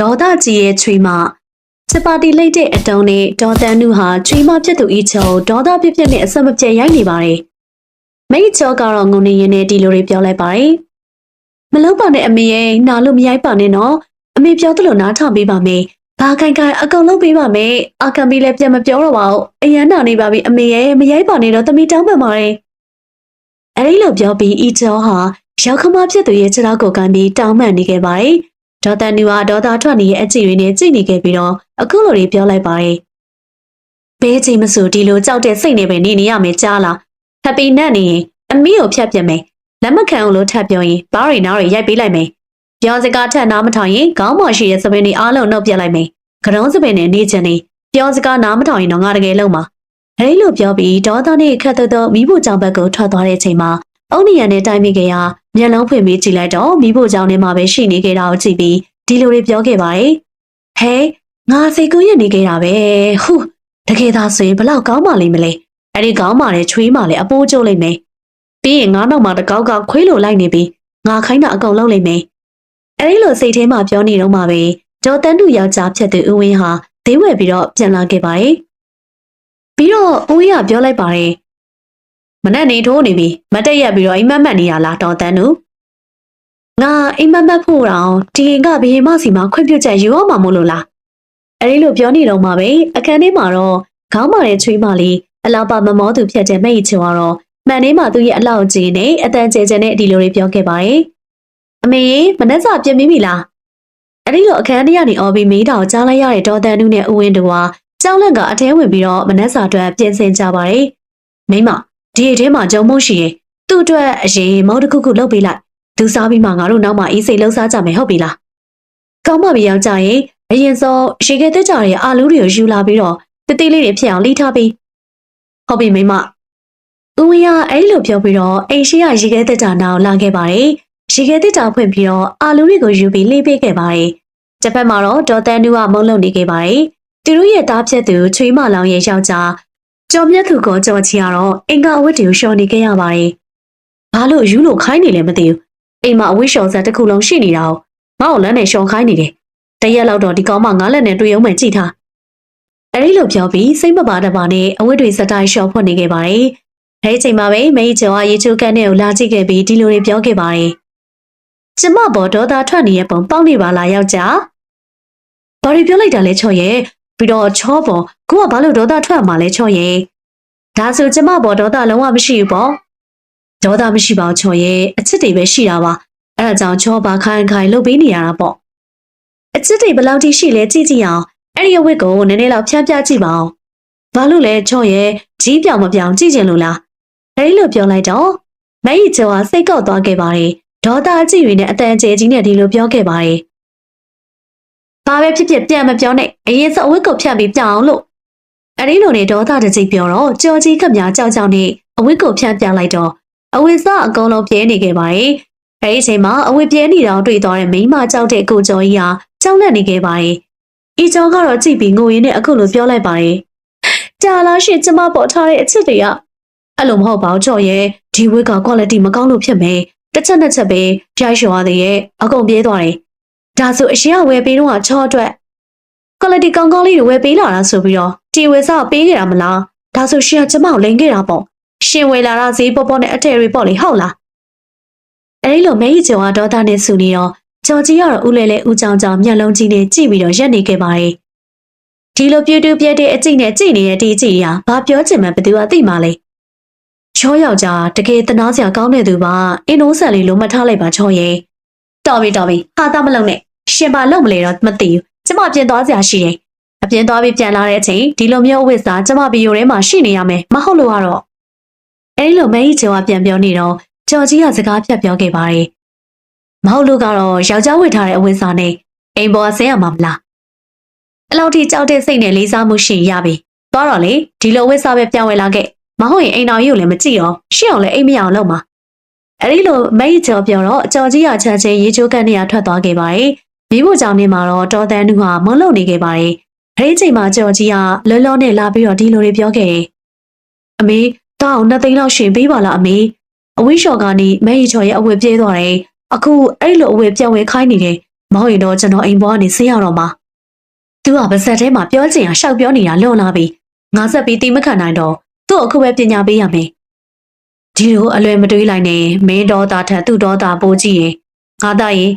ဒေါသကြီးရဲ့ချွေးမစပါတီလိတ်တဲ့အတုံးနဲ့ဒေါ်တန်နုဟာချွေးမဖြစ်သူဤချုံဒေါသပြစ်ပြစ်နဲ့အဆက်မပြတ်ရိုက်နေပါတယ်မိတ်ချောကတော့ငုံနေရင်နဲ့ဒီလိုတွေပြောလိုက်ပါတယ်မလုံးပါနဲ့အမေရဲ့နာလို့မရိုက်ပါနဲ့နော်အမေပြောသလိုနားထောင်ပေးပါမယ်ဘာခိုင်ခိုင်အကုန်လုံးပေးပါမယ်အကံပြီးလည်းပြန်မပြောတော့ပါဘူးအရန်နာနေပါပြီအမေရဲ့မရိုက်ပါနဲ့တော့တမီတောင်းပန်ပါတယ်အဲဒီလိုပြောပြီးဤချောဟာရောက်ခမဖြစ်သူရဲ့ခြေထောက်ကိုကန်ပြီးတောင်းပန်နေခဲ့ပါတယ် ဒေါ်တန်နီဝါဒေါ်သားထွက်နေရဲ့အကြည့်တွေနဲ့ကြည့်နေခဲ့ပြီးတော့အခုလိုတွေပြောလိုက်ပါတယ်ဘဲချိန်မဆိုဒီလိုကြောက်တဲ့စိတ်နဲ့ပဲနေနေရမယ်ကြားလားဟက်ပီနတ်နေရင်အမီကိုဖြတ်ပြမယ်လက်မခံအောင်လို့ထပ်ပြောရင်ဘားရီနားရီရိုက်ပေးလိုက်မယ်ပြောစကားထက်နားမထောင်ရင်ခေါင်းပေါ်ရှိတဲ့စပင်းတွေအားလုံးနှုတ်ပြလိုက်မယ်ကရုံးစပင်းနဲ့နေချင်နေပြောစကားနားမထောင်ရင်တော့ငါတကယ်လုံးမှာအဲဒီလိုပြောပြီးဒေါသနဲ့ခက်သွတော့မိဖို့ကြောင့်ဘက်ကိုထွက်သွားတဲ့အချိန်မှာအုံနီရန်နဲ့တိုင်းမိခင်က မျက်လုံးဖွင့်ပြီးကြည့်လိုက်တော့မိဖို့ကြောင့်နေမှာပဲရှိနေခဲ့တာကိုကြည့်ပြီးဒီလိုတွေပြောခဲ့ပါတယ်ဟဲငါစိတ်ကူးရနေခဲ့တာပဲဟူတကယ်သာဆိုရင်ဘလောက်ကောင်းပါလိမ့်မလဲအဲ့ဒီကောင်းပါတဲ့ချွေးမှလည်းအပိုးကျိုးလိုက်မယ်ပြီးရင်ငါနောက်မှာတကောက်ကခွေးလိုလိုက်နေပြီးငါခိုင်းတာအကုန်လုံးလိုက်မယ်အဲ့ဒီလိုစိတ်ထဲမှာပြောနေတော့မှပဲဒေါ်တန်းတူယောက်ျားဖြစ်သူဦးဝင်းဟာဒိဝဲပြီးတော့ပြန်လာခဲ့ပါတယ်ပြီးတော့ဦးဝင်းကပြောလိုက်ပါတယ် မနဲ့နေထိုးနေပြီမတက်ရက်ပြီးတော့အိမ်မက်မက်နေတာလားဒေါ်တန်းတူငါအိမ်မက်မက်ဖို့တော့ဒီရင်ကဘီရင်မစီမှာခွင့်ပြုချက်ယူအောင်မမို့လို့လားအဲ့ဒီလိုပြောနေတော့မှပဲအခန်းထဲမှာတော့ခေါင်းမာတဲ့ချွေးမလေးအလားပါမမောသူဖြတ်တဲ့မိတ်ချောကတော့မှန်နေမှသူ့ရဲ့အလောက်ကြီးနဲ့အတန်ကျဲကျဲနဲ့ဒီလိုတွေပြောခဲ့ပါတယ်အမေမနှက်စာပြင်မိပြီလားအဲ့ဒီလိုအခန်းထဲကနေအော်ပြီးမေးတာကိုကြားလိုက်ရတဲ့ဒေါ်တန်နုနဲ့ဦးဝင်းတို့ဟာကြောက်လန့်ကအထဲဝင်ပြီးတော့မနှက်စာအတွက်ပြင်ဆင်ကြပါတယ်မိမ ဒီအထဲမှာဂျုံမုတ်ရှိရင်သူ့အတွက်အရင်မောက်တစ်ခုခုလုပ်ပေးလိုက်သူစားပြီးမှငါတို့နောက်မှအေးစိတ်လှုပ်ရှားကြမယ်ဟုတ်ပြီလားကောင်းပါပြီယောက်ျားရဲ့အရင်ဆုံးရေခဲတက်ကြတဲ့အာလူးတွေကိုယူလာပြီးတော့တတိလေးတွေဖြစ်အောင်လှီးထားပြီးဟုတ်ပြီမိမဦးဝင်းကအဲ့လိုပြောပြီးတော့အိမ်ရှိကရေခဲတက်ကြနာကိုလာခဲ့ပါတယ်ရေခဲတက်ကြဖွင့်ပြီးတော့အာလူးတွေကိုယူပြီးလှီးပေးခဲ့ပါတယ်တစ်ဖက်မှာတော့ဒေါ်တန်နူကမုံလုံနေခဲ့ပါတယ်သူတို့ရဲ့သားဖြစ်သူချွေးမလောင်ရဲ့ယောက်ျား ကျော်မြတ်သူကောကြော်ချီကတော့အင်္ဂါအဝတ်တွေကိုရှော်နေခဲ့ရပါတယ်ဘာလို့ယူလို့ခိုင်းနေလဲမသိဘူးအိမ်မှာအဝတ်လျှော်ဆက်တစ်ခုလုံးရှိနေတာ哦ငါ့ကိုလမ်းနဲ့ရှော်ခိုင်းနေတယ်တရက်လောက်တော့ဒီကောင်မငါးလက်နဲ့တွေ့အောင်မှကြည့်ထားအဲ့ဒီလိုပြောပြီးစိတ်မပါတပါနဲ့အဝတ်တွေစတိုင်းရှော်ဖွက်နေခဲ့ပါတယ်အဲဒီချိန်မှာပဲမိတ်ကျော်ကရေချိုးကန်းနဲ့ကိုလာကြည့်ခဲ့ပြီးဒီလိုတွေပြောခဲ့ပါတယ်ကျမဘောဒေါသထွက်နေတဲ့ပုံပေါက်နေပါလားယောက်ျားဘာတွေပြောလိုက်တာလဲချော့ရဲ့ ပြီးတော့ချောပေါ်ကိုကဘာလို့ဒေါသထွက်မှာလဲချော့ရဲ့ဒါဆိုကျမဘောဒေါသလုံးဝမရှိဘူးပေါ့ဒေါသမရှိပါဘူးချော်ရဲ့အချစ်တွေပဲရှိတာပါအဲ့ဒါကြောင့်ချောပါခိုင်ခိုင်လှုပ်ပေးနေရတာပေါ့အချစ်တွေဘယ်လောက်ထိရှိလဲကြည့်ကြည့်အောင်အဲ့ဒီအဝတ်ကိုနည်းနည်းလောက်ဖြန်းပြကြည့်ပါအောင်ဘာလို့လဲချော့ရဲ့ကြီးပြောင်မပြောင်ကြည့်ချင်လို့လားအဲ့ဒီလိုပြောလိုက်တော့မက်ကြီးကျော်ကစိတ်ကောက်သွားခဲ့ပါတယ်ဒေါသအကြည့်တွေနဲ့အတန်ကျဲကြီးနဲ့ဒီလိုပြောခဲ့ပါတယ် ဘာပဲဖြစ်ဖြစ်ပြန်မပြောနဲ့အရင်စအဝတ်ကိုဖြန့်ပြီးပြောင်းလို့အဲ့ဒီလိုနဲ့ဒေါသတကြီးပြောတော့ကြော်ကြီးခမညာကြောက်ကြောက်နဲ့အဝတ်ကိုဖြန့်ပြလိုက်တော့အဝတ်စားအကုန်လုံးပြဲနေခဲ့ပါတယ်။အဲဒီအချိန်မှာအဝတ်ပြဲနေတော့တွေ့သွားတဲ့မိန်းမကြောက်တဲ့ကိုကျော်ကြီးဟာကြောက်လန့်နေခဲ့ပါတယ်။ဤကျော်ကတော့ကြည့်ပြီးငိုရင်းနဲ့အခုလိုပြောလိုက်ပါတယ်။ကြာလားရှင်ကျမပေါ်ထားတဲ့အချစ်တွေကအဲ့လိုမဟုတ်ပါဘူးကျော်ရဲ့ဒီဝတ်က quality မကောင်းလို့ဖြစ်မယ်။တစ်ချက်နှစ်ချက်ပဲပြိုက်လျှော်ရသေးရဲ့အကုန်ပြေးသွားတယ်။ ဒါဆိုအရှင်ကဝယ်ပေးတော့ချောအတွက် quality ကောင်းကောင်းလေးတွေဝယ်ပေးလာတာဆိုပြီးတော့တီဝယ်စားပေးခဲ့တာမလား။ဒါဆိုရှင်ကကျမကိုလိန်ခဲ့တာပေါ့။ရှင်ဝယ်လာတာဈေးပေါ်ပေါ်နဲ့အထည်တွေပေါ့လေဟုတ်လားအဲဒီလိုမဲကြီးကျော်ကဒေါသနဲ့ဆူနေတော့ကျော်ကြီးကတော့ဦးလဲလဲဦးချောင်းချောင်းမျက်လုံးကြီးနဲ့ကြည့်ပြီးတော့ရက်နေခဲ့ပါတယ်ဒီလိုပြူတူပြက်တဲ့အကြည့်နဲ့ကြည့်နေတဲ့ဒီကြည့်ရဘာပြောချင်မှဘယ်သူကသိမှလဲချောယောက်ျားတကယ်တနာစရာကောင်းတဲ့သူပါအင်းနိုးဆန်လေးလိုမှတ်ထားလိုက်ပါချောရဲ့ တော်ပြီတော်ပြီဟာသားမလုံးနဲ့ရှင်ပါလုံးမလဲတော့မသိဘူးကျမပြင်သွားစရာရှိတယ်အပြင်သွားပြီးပြန်လာတဲ့အချိန်ဒီလိုမျိုးအဝတ်စားကျမဗီဒီယိုထဲမှာရှိနေရမယ်မဟုတ်လို့ကတော့အဲဒီလိုမဲကြီးကျော်ကပြန်ပြောနေတော့ကျော်ကြီးကစကားဖြတ်ပြောခဲ့ပါတယ်။မဟုတ်လို့ကတော့ယောက်ျားဝတ်ထားတဲ့အဝတ်စားနဲ့အိမ်ပေါ်ဆင်းရမှာမလား။အလောက်ထိကြောက်တဲ့စိတ်နဲ့လေးစားမှုရှင်ရပြီ။သွားတော့လေဒီလိုဝတ်စားပဲပြောင်းဝဲလာခဲ့။မဟုတ်ရင်အိမ်တော်ကြီးကိုလည်းမကြည့်အောင်ရှင်းအောင်လည်းအိမ်မရအောင်လုပ်မှာ။ အဲဒီလိုမဲကြီးကျော်ပြောတော့ကျော်ကြီးကချမ်းချင်းရေချိုးကန်နေရထွက်သွားခဲ့ပါတယ်။မိဖို့ကြောင့်နေမှာတော့တော်တန်နူဟာမုန်းလုံနေခဲ့ပါတယ်။အဲဒီချိန်မှာကျော်ကြီးကလောလောနဲ့လာပြီးတော့ဒီလိုတွေပြောခဲ့တယ်။အမေတောင်းနှစ်သိန်းလောက်ရှင်ပေးပါလားအမေအဝိရှော်ကနေမဲရီချော်ရဲ့အဝတ်ပြေးသွားတယ်အခုအဲ့လိုအဝတ်ပြက်ဝဲခိုင်းနေတယ်မဟုတ်ရင်တော့ကျွန်တော်အိမ်ပေါ်ကနေဆင်းရတော့မှာ။ तू ကပါဇက်ထဲမှာပြောချင်အောင်ရှောက်ပြောနေတာလွန်လာပြီ။ငါဆက်ပြီးတိမခံနိုင်တော့သူ့အခုပဲပညာပေးရမယ်။ ဒီလိုအလွယ်မတွေးလိုက်နဲ့မင်းတော်သားထက်သူ့တော်သားပိုးကြည့်ရင်ငါသားရင်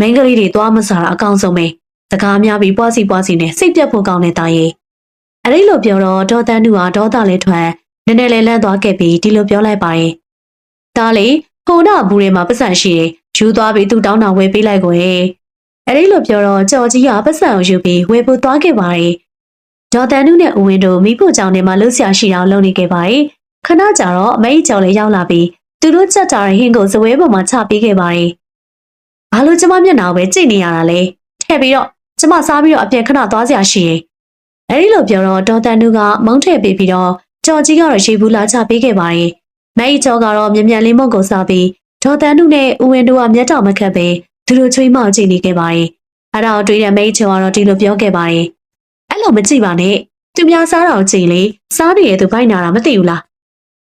မင်းကလေးတွေသွားမစားတာအကောင်းဆုံးပဲ။စကားများပြီးပွားစီပွားစီနဲ့စိတ်ပြတ်ဖို့ကောင်းနေတာရဲ့။အဲ့ဒီလိုပြောတော့ဒေါ်တန်းသူဟာဒေါသလေးထွက်နည်းနည်းလေးလန့်သွားခဲ့ပြီးဒီလိုပြောလိုက်ပါရဲ့။ဒါလေဟိုနာဘူးထဲမှာပတ်စံရှိတယ်။ယူသွားပြီးသူ့တောင်းတာဝယ်ပေးလိုက်ကိုရဲ့။အဲ့ဒီလိုပြောတော့ကြော်ကြီးကပတ်စံကိုယူပြီးဝယ်ဖို့သွားခဲ့ပါရဲ့။ဒေါ်တန်းသူနဲ့ဦးဝင်းတို့မိဖို့ကြောင့်ထဲမှာလှုပ်ရှားရှိအောင်လုပ်နေခဲ့ပါရဲ့။ခ ဏကြာတော့အမေကြီးကြော်လေးရောက်လာပြီးသူတို့ချက်တာတဲ့ဟင်းကိုဇပွဲပေါ်မှာချပေးခဲ့ပါရဲ့။ဘာလို့ကျမမျက်နှာကိုပဲကြည့်နေရတာလဲ။ထည့်ပြီးတော့ကျမစားပြီးတော့အပြင်ခဏသွားစရာရှိရဲ့။အဲဒီလိုပြောတော့ဒေါ်တန်နူကမုန်းထည့်ပေးပြီးတော့ကြော်ကြီးကတော့ရေဘူးလာချပေးခဲ့ပါရဲ့။မဲကြီးကျော်ကတော့မြန်မြန်လေးမုံကိုစားပြီးဒေါ်တန်နုနဲ့ဦးဝင်းတို့ကမျက်တောင်မခတ်ပဲသူတို့ချွေးမောက်ကြည့်နေခဲ့ပါရဲ့။အဲ့ဒါကိုတွေးတဲ့မဲကြီးကျော်ကတော့ဒီလိုပြောခဲ့ပါရဲ့။အဲ့လိုမကြည့်ပါနဲ့။သူများစားတော့ကြည့်လေစားနေရသူဘိုက်နာတာမသိဘူးလား။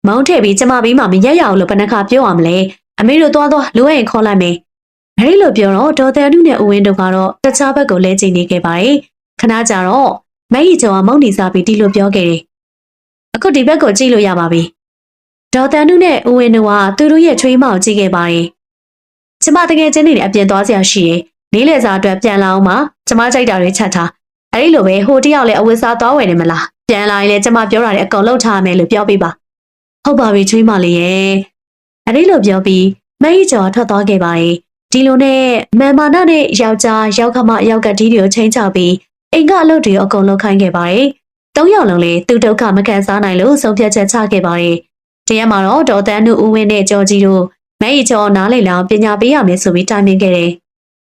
မုန်းထည့်ပြီးကျမပြီးမှမရက်ရအောင်လို့ဘယ်နှခါပြောရမလဲ။အမေတို့သွားသွားလိုရင်ခေါ်လိုက်မယ်။အဲဒီလိုပြောတော့ဒေါ်တန်နုနဲ့ဦးဝင်းတို့ကတော့တခြားဘက်ကိုလဲကြည့်နေခဲ့ပါရဲ့။ခဏကြာတော့မဲကြီးကျော်ကမုန်းနေစားပြီးဒီလိုပြောခဲ့တယ်။အခုဒီဘက်ကိုကြည့်လို့ရပါပြီ။ဒေါ်တန်နုနဲ့ဦးဝင်းတို့ကသူတို့ရဲ့ချွေးမောက်ကြည့်ခဲ့ပါရဲ့။ကျမတကယ်ချင်းနေတဲ့အပြင်သွားစရာရှိရဲ့။လေးလေစာအတွက်ပြန်လာအောင်ပါ။ကျမကြိုက်တာတွေချက်ထား။အဲဒီလိုပဲဟိုတယောက်လည်းအဝတ်စားသွားဝယ်နေမလား။ပြန်လာရင်လည်းကျမပြောတာတွေအကုန်လုပ်ထားမယ်လို့ပြောပြပါ။ ဟုတ်ပါပြီချွေးမလေးရဲ့။အဲဒီလိုပြောပြီးမဲကြီးကျော်ထွက်သွားခဲ့ပါရဲ့။ဒီလိုနဲ့မန်မာနာနဲ့ယောက်ျားယောက်ခမယောက်ကဒီတွေကိုချင်းချပြီးအိမ်ကအလုပ်တွေအကုန်လုပ်ခိုင်းခဲ့ပါရဲ့။သုံးယောက်လုံးလည်းသူဒုက္ခမခံစားနိုင်လို့ဆုံးဖြတ်ချက်ချခဲ့ပါရဲ့။တရားမှာတော့ဒေါ်တန်းတို့ဦးဝင်းနဲ့ကျော်ကြီးတို့မဲကြီးကျော်နားလေလောင်ပညာပေးရမယ်ဆိုပြီးတိုင်ပင်ခဲ့တယ်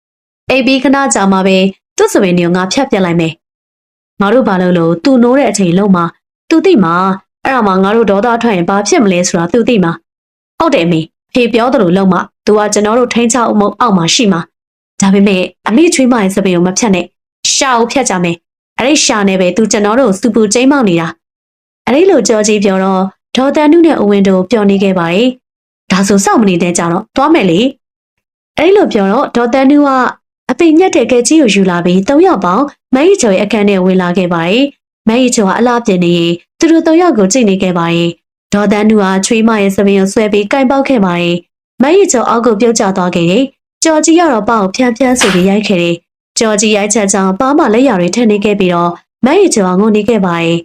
။အိပ်ပြီးခဏကြာမှပဲသူ့စပင်းတွေကိုငါဖြတ်ပြလိုက်မယ်။ငါတို့ဘာလို့လို့သူနိုးတဲ့အချိန်လုံးမှာသူသိမှာအဲ့ဒါ မှငါတို့ဒေါသထွက်ရင်ဘာဖြစ်မလဲဆိုတာသူသိမှာဟုတ်တယ်အမေဖေပြောသလိုလုံးမှာသူကကျွန်တော်တို့ထိန်းချောက်မှုအောက်မှာရှိမှာဒါပေမဲ့အမေချွေးမရဲ့စပင်းကိုမဖြတ်နဲ့ရှာကိုဖြတ်ကြမယ်အဲ့ဒီရှာနဲ့ပဲသူကျွန်တော်တို့စူပူကျိမ်းမောက်နေတာအဲ့ဒီလိုကြောကြီးပြောတော့ဒေါ်တန်နုနဲ့အဝင်းတို့ပျော်နေခဲ့ပါတယ်ဒါဆိုစောင့်မနေတဲ့ကြတော့သွားမယ်လေအဲ့ဒီလိုပြောတော့ဒေါ်တန်နုကအပိညက်တဲ့ကဲကြီးကိုယူလာပြီး၃ယောက်ပေါင်းမန်ရီချော်ရဲ့အခန်းထဲဝင်လာခဲ့ပါတယ်မန်ရီချော်ကအလားပြင်းနေရင် သူတို့၃ယောက်ကိုကြည့်နေခဲ့ပါတယ်ဒေါ်တန်နုကချွေးမရဲ့စပင်းကိုဆွဲပြီးကင်ပေါက်ခဲ့ပါတယ်မန်ရီချော်အောက်ကိုပြုတ်ကျသွားခဲ့တယ်ကြော်ကြီးကတော့ပေါ့ကိုဖြန်းဖြန်းဆိုပြီးရိုက်ခဲ့တယ်ကြော်ကြီးရိုက်ချက်ကြောင့်ပါမလက်ရတွေထည့်နေခဲ့ပြီးတော့မန်ရီချော်ကငုံနေခဲ့ပါတယ်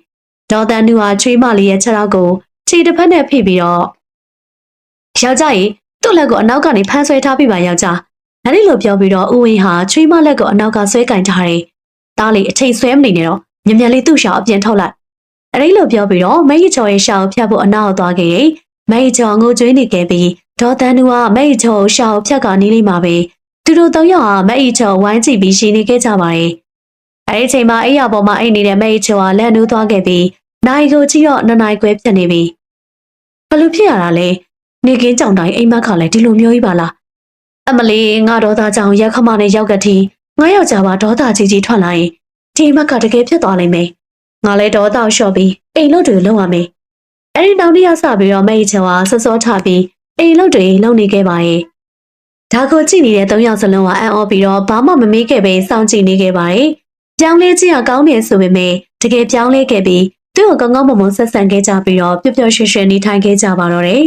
ဒေါ်တန်နုကချွေးမလေးရဲ့ခြေထောက်ကိုခြေတစ်ဖက်နဲ့ဖိပြီးတော့ယောက်ျားကြီးသူ့လက်ကိုအနောက်ကနေဖမ်းဆွဲထားပြီးပါယောက်ျားအဲ့ဒီလိုပြောပြီးတော့ဦးဝင်းဟာချွေးမလက်ကိုအနောက်ကဆွဲကင်ထားတယ်။ဒါလေးအချိန်ဆွဲမနေနဲ့တော့မြင်မြန်လေးသူ့ရှာအပြင်ထုတ်လိုက်။ အဲ့ဒီလိုပြောပြီးတော့မဟိချော်ရဲ့ရှာကိုဖြတ်ဖို့အနောက်သွားခဲ့တယ်။မဟိချော်ငိုကြွေးနေခဲ့ပြီးဒေါ်တန်းနူကမဟိချော်ကိုရှာကိုဖြတ်ကနေလိမ့်မှာပဲ။သူတို့သုံးယောက်ဟာမဟိချော်ဝိုင်းကြည့်ပြီးရှင်းနေခဲ့ကြပါတယ်။အဲ့ဒီအချိန်မှာအိယာပေါ်မှာအိတ်နေတဲ့မဟိချော်ကလက်နူးသွားခဲ့ပြီးနိုင်ကိုကြည့်တော့နှစ်နိုင်ခွဲဖြစ်နေပြီ။ဘလို့ဖြစ်ရတာလဲ။နေကင်းကြောင်တိုင်းအိမ်မက်ခါလဲဒီလိုမျိုးကြီးပါလား။အမလီငါဒေါသကြောင့်ရက်ခမနဲ့ရောက်ကတိငါယောက်ျားပါဒေါသကြီးကြီးထွက်လာရင်ဒီမက်ကတကယ်ဖြစ်သွားလိမ့်မယ် ငါလည်းဒေါသလျှော့ပြီးအိမ်လို့တွေလုံရမယ်အဲ့ဒီနောက်နေ့ရက်စပြီးတော့မိတ်ချောဟာစောစောထပြီးအိမ်လို့တွေလုံနေခဲ့ပါရဲ့ဒါကိုကြည့်နေတဲ့သုံးယောက်စလုံးကအံ့ဩပြီးတော့ဘာမှမမေးခဲ့ပဲစောင့်ကြည့်နေခဲ့ပါရဲ့ပြောင်းလဲကြည့်ရကောင်းတယ်ဆိုပေမဲ့တကယ်ပြောင်းလဲခဲ့ပြီးသူ့ကိုကောင်းကောင်းမွန်မွန်ဆက်ဆံခဲ့ကြပြီးတော့ပျော်ပျော်ရွှင်ရွှင်နေထိုင်ခဲ့ကြပါတော့တယ်